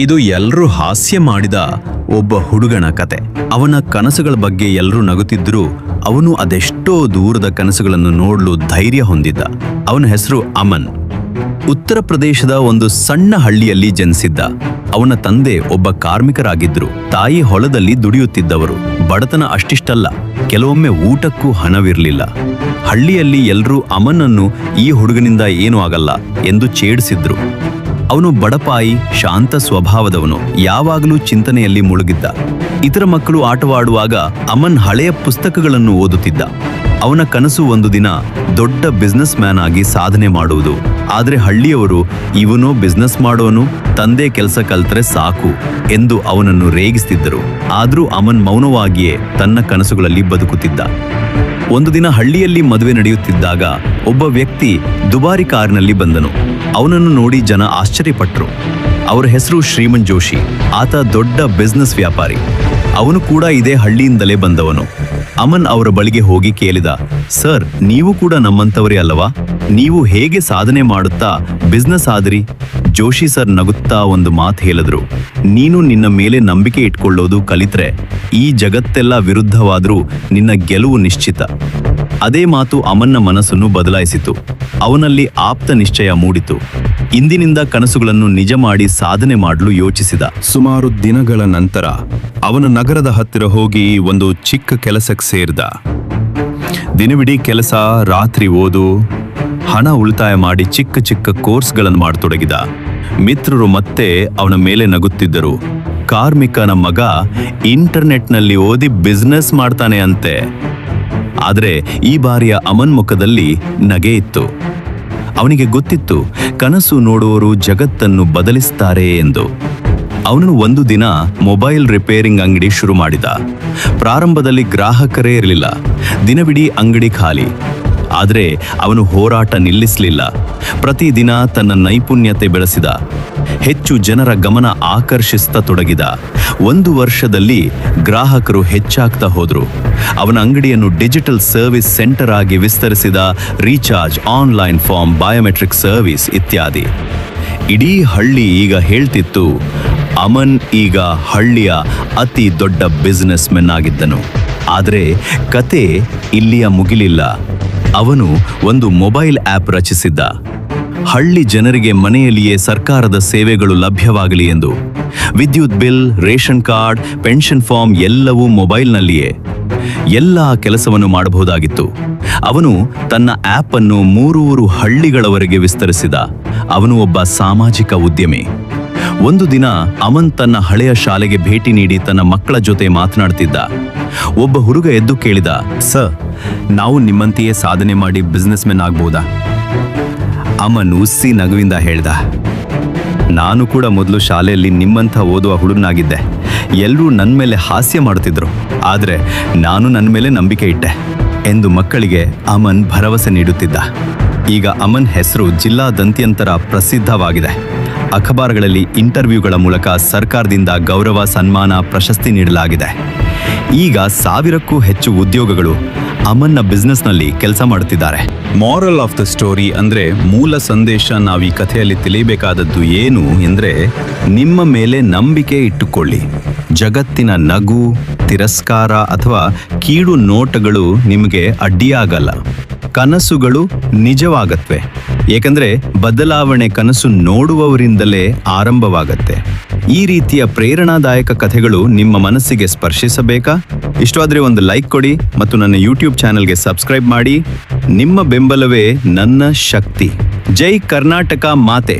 ಇದು ಎಲ್ರೂ ಹಾಸ್ಯ ಮಾಡಿದ ಒಬ್ಬ ಹುಡುಗನ ಕತೆ. ಅವನ ಕನಸುಗಳ ಬಗ್ಗೆ ಎಲ್ಲರೂ ನಗುತ್ತಿದ್ದರೂ ಅವನು ಅದೆಷ್ಟೋ ದೂರದ ಕನಸುಗಳನ್ನು ನೋಡಲು ಧೈರ್ಯ ಹೊಂದಿದ್ದ. ಅವನ ಹೆಸರು ಅಮನ್. ಉತ್ತರ ಪ್ರದೇಶದ ಒಂದು ಸಣ್ಣ ಹಳ್ಳಿಯಲ್ಲಿ ಜನಿಸಿದ್ದ. ಅವನ ತಂದೆ ಒಬ್ಬ ಕಾರ್ಮಿಕರಾಗಿದ್ದರು ತಾಯಿ ಹೊಲದಲ್ಲಿ ದುಡಿಯುತ್ತಿದ್ದವರು. ಬಡತನ ಅಷ್ಟಿಷ್ಟಲ್ಲ. ಕೆಲವೊಮ್ಮೆ ಊಟಕ್ಕೂ ಹಣವಿರಲಿಲ್ಲ. ಹಳ್ಳಿಯಲ್ಲಿ ಎಲ್ಲರೂ ಅಮನನ್ನು ಈ ಹುಡುಗನಿಂದ ಏನೂ ಆಗಲ್ಲ ಎಂದು ಛೇಡಿಸಿದ್ರು. ಅವನು ಬಡಪಾಯಿ, ಶಾಂತ ಸ್ವಭಾವದವನು, ಯಾವಾಗಲೂ ಚಿಂತನೆಯಲ್ಲಿ ಮುಳುಗಿದ್ದ. ಇತರ ಮಕ್ಕಳು ಆಟವಾಡುವಾಗ ಅಮನ್ ಹಳೆಯ ಪುಸ್ತಕಗಳನ್ನು ಓದುತ್ತಿದ್ದ. ಅವನ ಕನಸು ಒಂದು ದಿನ ದೊಡ್ಡ ಬಿಸ್ನೆಸ್ ಮ್ಯಾನ್ ಆಗಿ ಸಾಧನೆ ಮಾಡುವುದು. ಆದರೆ ಹಳ್ಳಿಯವರು, ಇವನು ಬಿಸ್ನೆಸ್ ಮಾಡೋನು, ತಂದೆ ಕೆಲಸ ಕಲ್ತರೆ ಸಾಕು ಎಂದು ಅವನನ್ನು ರೇಗಿಸ್ತಿದ್ದರು. ಆದರೂ ಅಮನ್ ಮೌನವಾಗಿಯೇ ತನ್ನ ಕನಸುಗಳಲ್ಲಿ ಬದುಕುತ್ತಿದ್ದ. ಒಂದು ದಿನ ಹಳ್ಳಿಯಲ್ಲಿ ಮದುವೆ ನಡೆಯುತ್ತಿದ್ದಾಗ ಒಬ್ಬ ವ್ಯಕ್ತಿ ದುಬಾರಿ ಕಾರಿನಲ್ಲಿ ಬಂದನು. ಅವನನ್ನು ನೋಡಿ ಜನ ಆಶ್ಚರ್ಯಪಟ್ಟರು ಅವರ ಹೆಸರು ಶ್ರೀಮನ್ ಜೋಶಿ, ಆತ ದೊಡ್ಡ ಬಿಸ್ನೆಸ್ ವ್ಯಾಪಾರಿ. ಅವನು ಕೂಡ ಇದೇ ಹಳ್ಳಿಯಿಂದಲೇ ಬಂದವನು. ಅಮನ್ ಅವರ ಬಳಿಗೆ ಹೋಗಿ ಕೇಳಿದ, ಸರ್, ನೀವು ಕೂಡ ನಮ್ಮಂಥವರೇ ಅಲ್ಲವಾ? ನೀವು ಹೇಗೆ ಸಾಧನೆ ಮಾಡುತ್ತಾ ಬಿಸ್ನೆಸ್ ಆದ್ರಿ? ಜೋಶಿ ಸರ್ ನಗುತ್ತಾ ಒಂದು ಮಾತು ಹೇಳಿದ್ರು, ನೀನು ನಿನ್ನ ಮೇಲೆ ನಂಬಿಕೆ ಇಟ್ಕೊಳ್ಳೋದು ಕಲಿತ್ರೆ ಈ ಜಗತ್ತೆಲ್ಲ ವಿರುದ್ಧವಾದರೂ ನಿನ್ನ ಗೆಲುವು ನಿಶ್ಚಿತ. ಅದೇ ಮಾತು ಅಮನ್ನ ಮನಸ್ಸನ್ನು ಬದಲಾಯಿಸಿತು. ಅವನಲ್ಲಿ ಆಪ್ತ ನಿಶ್ಚಯ ಮೂಡಿತು. ಇಂದಿನಿಂದ ಕನಸುಗಳನ್ನು ನಿಜ ಮಾಡಿ ಸಾಧನೆ ಮಾಡಲು ಯೋಚಿಸಿದ. ಸುಮಾರು ದಿನಗಳ ನಂತರ ಅವನ ನಗರದ ಹತ್ತಿರ ಹೋಗಿ ಒಂದು ಚಿಕ್ಕ ಕೆಲಸಕ್ಕೆ ಸೇರಿದ. ದಿನವಿಡೀ ಕೆಲಸ, ರಾತ್ರಿ ಓದು, ಹಣ ಉಳಿತಾಯ ಮಾಡಿ ಚಿಕ್ಕ ಚಿಕ್ಕ ಕೋರ್ಸ್ಗಳನ್ನು ಮಾಡತೊಡಗಿದ. ಮಿತ್ರರು ಮತ್ತೆ ಅವನ ಮೇಲೆ ನಗುತ್ತಿದ್ದರು. ಕಾರ್ಮಿಕನ ಮಗ ಇಂಟರ್ನೆಟ್ನಲ್ಲಿ ಓದಿ ಬಿಸ್ನೆಸ್ ಮಾಡ್ತಾನೆ ಅಂತೆ. ಆದರೆ ಈ ಬಾರಿಯ ಅಮನ್ ಮುಖದಲ್ಲಿ ನಗೆ ಇತ್ತು. ಅವನಿಗೆ ಗೊತ್ತಿತ್ತು, ಕನಸು ನೋಡುವವರು ಜಗತ್ತನ್ನು ಬದಲಿಸ್ತಾರೆ ಎಂದು. ಅವನು ಒಂದು ದಿನ ಮೊಬೈಲ್ ರಿಪೇರಿಂಗ್ ಅಂಗಡಿ ಶುರು ಮಾಡಿದ. ಪ್ರಾರಂಭದಲ್ಲಿ ಗ್ರಾಹಕರೇ ಇರಲಿಲ್ಲ. ದಿನವಿಡೀ ಅಂಗಡಿ ಖಾಲಿ. ಆದರೆ ಅವನು ಹೋರಾಟ ನಿಲ್ಲಿಸಲಿಲ್ಲ. ಪ್ರತಿದಿನ ತನ್ನ ನೈಪುಣ್ಯತೆ ಬೆಳೆಸಿದ. ಹೆಚ್ಚು ಜನರ ಗಮನ ಆಕರ್ಷಿಸ್ತಾ ತೊಡಗಿದ ಒಂದು ವರ್ಷದಲ್ಲಿ ಗ್ರಾಹಕರು ಹೆಚ್ಚಾಗ್ತಾ ಹೋದರು. ಅವನ ಅಂಗಡಿಯನ್ನು ಡಿಜಿಟಲ್ ಸರ್ವಿಸ್ ಸೆಂಟರ್ ಆಗಿ ವಿಸ್ತರಿಸಿದ recharge, online form, biometric service ಇತ್ಯಾದಿ. ಇಡೀ ಹಳ್ಳಿ ಈಗ ಹೇಳ್ತಿತ್ತು, ಅಮನ್ ಈಗ ಹಳ್ಳಿಯ ಅತಿ ದೊಡ್ಡ ಬಿಸ್ನೆಸ್ ಮೆನ್ ಆಗಿದ್ದನು. ಆದರೆ ಕತೆ ಇಲ್ಲಿಯ ಮುಗಿಲಿಲ್ಲ. ಅವನು ಒಂದು ಮೊಬೈಲ್ ಆ್ಯಪ್ ರಚಿಸಿದ್ದ. ಹಳ್ಳಿ ಜನರಿಗೆ ಮನೆಯಲ್ಲಿಯೇ ಸರ್ಕಾರದ ಸೇವೆಗಳು ಲಭ್ಯವಾಗಲಿ ಎಂದು. ವಿದ್ಯುತ್ bill, ration card, pension form ಎಲ್ಲವೂ ಮೊಬೈಲ್ನಲ್ಲಿಯೇ. ಎಲ್ಲ ಕೆಲಸವನ್ನು ಮಾಡಬಹುದಾಗಿತ್ತು. ಅವನು ತನ್ನ ಆಪ್ ಅನ್ನು ಮೂರೂರು ಹಳ್ಳಿಗಳವರೆಗೆ ವಿಸ್ತರಿಸಿದ. ಅವನು ಒಬ್ಬ ಸಾಮಾಜಿಕ ಉದ್ಯಮಿ. ಒಂದು ದಿನ ಅಮನ್ ತನ್ನ ಹಳೆಯ ಶಾಲೆಗೆ ಭೇಟಿ ನೀಡಿ ತನ್ನ ಮಕ್ಕಳ ಜೊತೆ ಮಾತನಾಡ್ತಿದ್ದ. ಒಬ್ಬ ಹುಡುಗ ಎದ್ದು ಕೇಳಿದ, ಸರ್, ನಾವು ನಿಮ್ಮಂತೆಯೇ ಸಾಧನೆ ಮಾಡಿ ಬಿಸ್ನೆಸ್ ಮೆನ್ ಆಗ್ಬೋದಾ? ಅಮನ್ ಉಸ್ಸಿ ನಗುವಿಂದ ಹೇಳ್ದ, ನಾನು ಕೂಡ ಮೊದಲು ಶಾಲೆಯಲ್ಲಿ ನಿಮ್ಮಂಥ ಓದುವ ಹುಡುಗನಾಗಿದ್ದೆ. ಎಲ್ಲರೂ ನನ್ನ ಮೇಲೆ ಹಾಸ್ಯ ಮಾಡುತ್ತಿದ್ದರು ಆದರೆ ನಾನು ನನ್ನ ಮೇಲೆ ನಂಬಿಕೆ ಇಟ್ಟೆ ಎಂದು ಮಕ್ಕಳಿಗೆ ಅಮನ್ ಭರವಸೆ ನೀಡುತ್ತಿದ್ದ. ಈಗ ಅಮನ್ ಹೆಸರು ಜಿಲ್ಲಾದಂತ್ಯಂತರ ಪ್ರಸಿದ್ಧವಾಗಿದೆ. ಅಖಬಾರ್ಗಳಲ್ಲಿ ಇಂಟರ್ವ್ಯೂಗಳ ಮೂಲಕ ಸರ್ಕಾರದಿಂದ ಗೌರವ, ಸನ್ಮಾನ, ಪ್ರಶಸ್ತಿ ನೀಡಲಾಗಿದೆ. ಈಗ ಸಾವಿರಕ್ಕೂ ಹೆಚ್ಚು ಉದ್ಯೋಗಗಳು ಅಮನ್ನ ಬಿಸ್ನೆಸ್ನಲ್ಲಿ ಕೆಲಸ ಮಾಡುತ್ತಿದ್ದಾರೆ ಮಾರಲ್ ಆಫ್ ದ ಸ್ಟೋರಿ ಅಂದ್ರೆ ಮೂಲ ಸಂದೇಶ ನಾವು ಈ ಕಥೆಯಲ್ಲಿ ತಿಳಿಯಬೇಕಾದದ್ದು ಏನು ಎಂದ್ರೆ ನಿಮ್ಮ ಮೇಲೆ ನಂಬಿಕೆ ಇಟ್ಟುಕೊಳ್ಳಿ. ಜಗತ್ತಿನ ನಗು, ತಿರಸ್ಕಾರ ಅಥವಾ ಕೀಡು ನೋಟಗಳು ನಿಮಗೆ ಅಡ್ಡಿಯಾಗಲ್ಲ. ಕನಸುಗಳು ನಿಜವಾಗತ್ವೆ. ಏಕೆಂದರೆ ಬದಲಾವಣೆ ಕನಸು ನೋಡುವವರಿಂದಲೇ ಆರಂಭವಾಗತ್ತೆ. ಈ ರೀತಿಯ ಪ್ರೇರಣಾದಾಯಕ ಕಥೆಗಳು ನಿಮ್ಮ ಮನಸ್ಸಿಗೆ ಸ್ಪರ್ಶಿಸಬೇಕಾ? ಇಷ್ಟಾದರೆ ಒಂದು ಲೈಕ್ ಕೊಡಿ ಮತ್ತು ನನ್ನ ಯೂಟ್ಯೂಬ್ ಚಾನೆಲ್ಗೆ ಸಬ್ಸ್ಕ್ರೈಬ್ ಮಾಡಿ. ನಿಮ್ಮ ಬೆಂಬಲವೇ ನನ್ನ ಶಕ್ತಿ. ಜೈ ಕರ್ನಾಟಕ ಮಾತೆ.